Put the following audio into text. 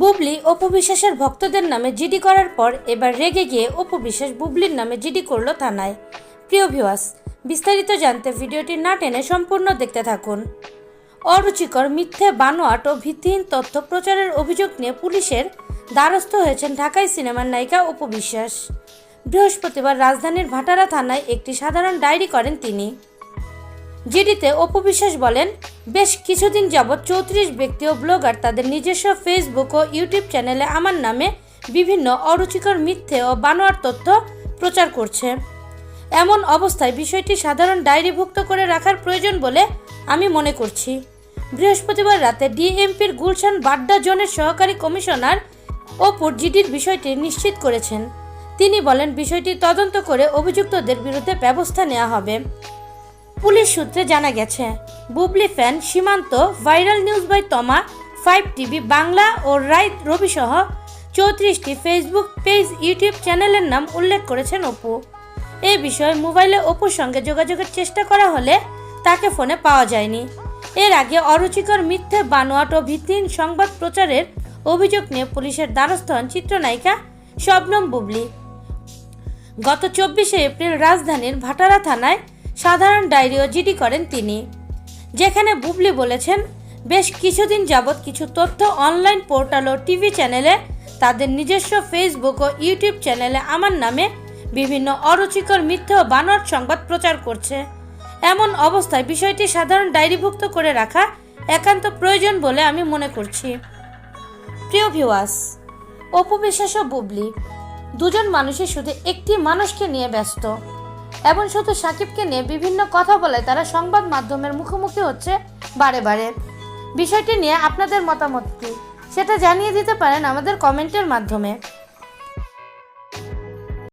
বুবলি অপু বিশ্বাসের ভক্তদের নামে জিডি করার পর এবার রেগে গিয়ে অপু বিশ্বাস বুবলির নামে জিডি করল থানায়। প্রিয় ভিওয়াস বিস্তারিত জানতে ভিডিওটি না টেনে সম্পূর্ণ দেখতে থাকুন। অরুচিকর মিথ্যে বানোয়াট ও ভিত্তিহীন তথ্য প্রচারের অভিযোগ নিয়ে পুলিশের দ্বারস্থ হয়েছেন ঢাকাই সিনেমার নায়িকা অপু বিশ্বাস বৃহস্পতিবার রাজধানীর ভাটারা থানায় একটি সাধারণ ডায়েরি করেন তিনি। জিডিতে অপু বিশ্বাস বলেন, বেশ কিছুদিন যাবৎ চৌত্রিশ ব্যক্তি ও ব্লগার তাদের নিজস্ব ফেসবুক ও ইউটিউব চ্যানেলে আমার নামে বিভিন্ন অরুচিকর মিথ্যে ও বানোয়ার তথ্য প্রচার করছে। এমন অবস্থায় বিষয়টি সাধারণ ডায়েরিভুক্ত করে রাখার প্রয়োজন বলে আমি মনে করছি। বৃহস্পতিবার রাতে ডিএমপির গুলশান বাড্ডা জোনের সহকারী কমিশনার অপুর জিডির বিষয়টি নিশ্চিত করেছেন। তিনি বলেন, বিষয়টি তদন্ত করে অভিযুক্তদের বিরুদ্ধে ব্যবস্থা নেওয়া হবে। পুলিশ সূত্রে জানা গেছে, Bubly fan Simanto viral news by Toma, five TV Bangla ও রাইত রবি সহ চৌত্রিশটি ফেসবুক পেজ, ইউটিউব চ্যানেলের নাম উল্লেখ করেছেন অপু। এ বিষয়ে মোবাইলে অপুর সঙ্গে যোগাযোগের চেষ্টা করা হলে তাকে ফোনে পাওয়া যায়নি। এর আগে অরুচিকর মিথ্যে বানোয়াট ও ভিত্তিহীন সংবাদ প্রচারের অভিযোগ নিয়ে পুলিশের দ্বারস্থ হন চিত্রনায়িকা শবনম বুবলি। গত চব্বিশে এপ্রিল রাজধানীর ভাটারা থানায় সাধারণ ডায়েরি ও জিডি করেন তিনি। যেখানে বুবলি বলেছেন, বেশ কিছুদিন যাবৎ কিছু তথ্য অনলাইন পোর্টাল ও টিভি চ্যানেলে, তাদের নিজস্ব ফেসবুক ও ইউটিউব চ্যানেলে আমার নামে বিভিন্ন অরুচিকর মিথ্যে ও বানর সংবাদ প্রচার করছে। এমন অবস্থায় বিষয়টি সাধারণ ডায়েরিভুক্ত করে রাখা একান্ত প্রয়োজন বলে আমি মনে করছি। প্রিয় ভিওয়াস অপু বিশ্বাস ও বুবলি দুজন মানুষই শুধু একটি মানুষকে নিয়ে ব্যস্ত। এবং শুধু সাকিবকে নিয়ে বিভিন্ন কথা বলে তারা সংবাদ মাধ্যমের মুখোমুখি হচ্ছে বারে বারে। বিষয়টি নিয়ে আপনাদের মতামত কি? সেটা জানিয়ে দিতে পারেন আমাদের কমেন্টের মাধ্যমে।